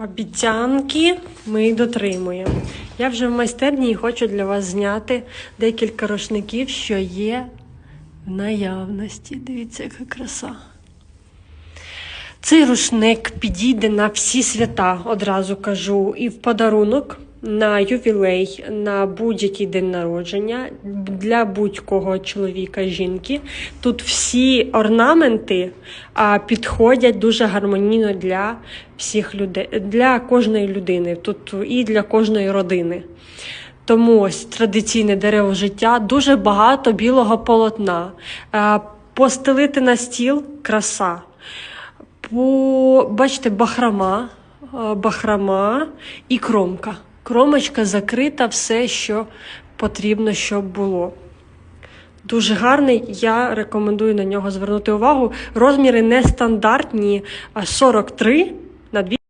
Обіцянки ми дотримуємо. Я вже в майстерні і хочу для вас зняти декілька рушників, що є в наявності. Дивіться, яка краса. Цей рушник підійде на всі свята, одразу кажу, і в подарунок на ювілей, на будь-який день народження для будь-кого чоловіка, жінки. Тут всі орнаменти а, підходять дуже гармонійно для всіх людей, для кожної людини, тут і для кожної родини. Тому ось традиційне дерево життя, дуже багато білого полотна. Е, Постелити на стіл краса. По, бачите, бахрама, бахрама і кромка. Кромочка закрита, все, що потрібно, щоб було. Дуже гарний, я рекомендую на нього звернути увагу. Розміри нестандартні, 43 на 2